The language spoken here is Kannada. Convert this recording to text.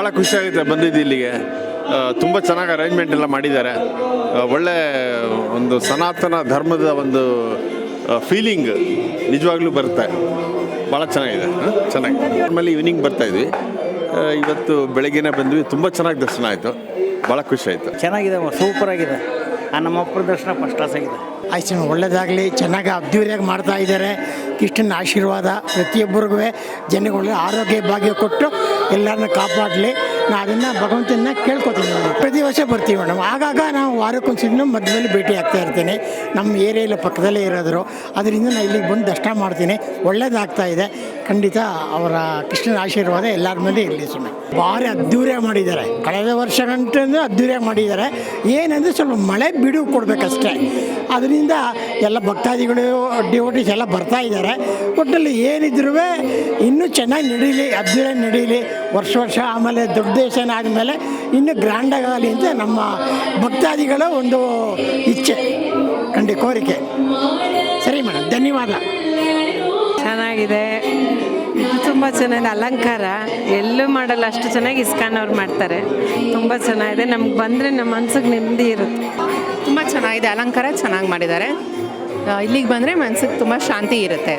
ಭಾಳ ಖುಷಿಯಾಗುತ್ತೆ ಬಂದಿದ್ದು ಇಲ್ಲಿಗೆ. ತುಂಬ ಚೆನ್ನಾಗಿ ಅರೇಂಜ್ಮೆಂಟ್ ಎಲ್ಲ ಮಾಡಿದ್ದಾರೆ. ಒಳ್ಳೆ ಒಂದು ಸನಾತನ ಧರ್ಮದ ಒಂದು ಫೀಲಿಂಗ್ ನಿಜವಾಗ್ಲೂ ಬರುತ್ತೆ. ಭಾಳ ಚೆನ್ನಾಗಿದೆ ಚೆನ್ನಾಗಿ. ಚೆನ್ನಾಗಿದೆ ನಾರ್ಮಲಿ ಈವ್ನಿಂಗ್ ಬರ್ತಾ ಇದ್ವಿ. ಇವತ್ತು ಬೆಳಗ್ಗೆನೇ ಬಂದ್ವಿ. ತುಂಬ ಚೆನ್ನಾಗಿ ದರ್ಶನ ಆಯಿತು. ಭಾಳ ಖುಷಿ ಆಯಿತು. ಚೆನ್ನಾಗಿದೆ ಸೂಪರ್ ಆಗಿದೆ. ಆ ನಮ್ಮ ಅಪ್ಪನ ದರ್ಶನ ಫಸ್ಟ್ ಕ್ಲಾಸ್ ಆಗಿದೆ. ಆಯ್ತು ಒಳ್ಳೇದಾಗಲಿ. ಚೆನ್ನಾಗಿ ಅದ್ದೂರಿಯಾಗಿ ಮಾಡ್ತಾ ಇದ್ದಾರೆ. ಕೃಷ್ಣನ ಆಶೀರ್ವಾದ ಪ್ರತಿಯೊಬ್ಬರಿಗೂ. ಜನಗಳಿಗೆ ಆರೋಗ್ಯ ಭಾಗ್ಯ ಕೊಟ್ಟು ಎಲ್ಲರನ್ನ ಕಾಪಾಡಲಿ. ನಾ ಅದನ್ನು ಭಗವಂತನ ಕೇಳ್ಕೊತೀನಿ ಮೇಡಮ್ ಪ್ರತಿ ವರ್ಷ ಬರ್ತೀವಿ ಮೇಡಮ್ ಆಗಾಗ ನಾವು ವಾರಕ್ಕೊಂದ್ಸಲ ಮಧ್ಯದಲ್ಲಿ ಭೇಟಿ ಆಗ್ತಾ ಇರ್ತೀನಿ. ನಮ್ಮ ಏರಿಯಲ್ಲಿ ಪಕ್ಕದಲ್ಲೇ ಇರೋದ್ರು. ಅದರಿಂದ ನಾನು ಇಲ್ಲಿಗೆ ಬಂದು ದರ್ಶನ ಮಾಡ್ತೀನಿ. ಒಳ್ಳೇದಾಗ್ತಾ ಇದೆ. ಖಂಡಿತ ಅವರ ಕೃಷ್ಣನ ಆಶೀರ್ವಾದ ಎಲ್ಲರ ಮೇಲೆ ಇರಲಿ ಸುಮ್ಮನೆ ಭಾರಿ ಅದ್ದೂರಿಯಾಗಿ ಮಾಡಿದ್ದಾರೆ. ಕಳೆದ ವರ್ಷ ಗಂಟೆ ಅದ್ದೂರಿಯಾಗಿ ಮಾಡಿದ್ದಾರೆ. ಏನಂದರೆ ಸ್ವಲ್ಪ ಮಳೆ ಬಿಡುವು ಕೊಡಬೇಕಷ್ಟೇ. ಅದರಿಂದ ಎಲ್ಲ ಭಕ್ತಾದಿಗಳು ಡಿವೋಟೀಸ್ ಎಲ್ಲ ಬರ್ತಾ ಇದ್ದಾರೆ. ಒಟ್ಟಲ್ಲಿ ಏನಿದ್ರೂ ಇನ್ನೂ ಚೆನ್ನಾಗಿ ನಡೀಲಿ ಅದ್ದೂರಿಯಾಗಿ ನಡೀಲಿ. ವರ್ಷ ವರ್ಷ ಆಮೇಲೆ ದೊಡ್ಡ ದೇಶನ ಆದಮೇಲೆ ಇನ್ನೂ ಗ್ರ್ಯಾಂಡ್ ಆಗಲಿ ಅಂತ ನಮ್ಮ ಭಕ್ತಾದಿಗಳ ಒಂದು ಇಚ್ಛೆ ಖಂಡಿ ಕೋರಿಕೆ. ಸರಿ ಮೇಡಮ್ ಧನ್ಯವಾದ. ಚೆನ್ನಾಗಿದೆ. ಇದು ತುಂಬ ಚೆನ್ನಾಗಿದೆ. ಅಲಂಕಾರ ಎಲ್ಲೂ ಮಾಡಲ್ಲ ಅಷ್ಟು ಚೆನ್ನಾಗಿ ಇಸ್ಕಾನ್ ಅವ್ರು ಮಾಡ್ತಾರೆ. ತುಂಬ ಚೆನ್ನಾಗಿದೆ. ನಮ್ಗೆ ಬಂದರೆ ನಮ್ಮ ಮನ್ಸಿಗೆ ನೆಮ್ಮದಿ ಇರುತ್ತೆ. ತುಂಬ ಚೆನ್ನಾಗಿದೆ. ಅಲಂಕಾರ ಚೆನ್ನಾಗಿ ಮಾಡಿದ್ದಾರೆ. ಇಲ್ಲಿಗೆ ಬಂದರೆ ಮನ್ಸಿಗೆ ತುಂಬ ಶಾಂತಿ ಇರುತ್ತೆ.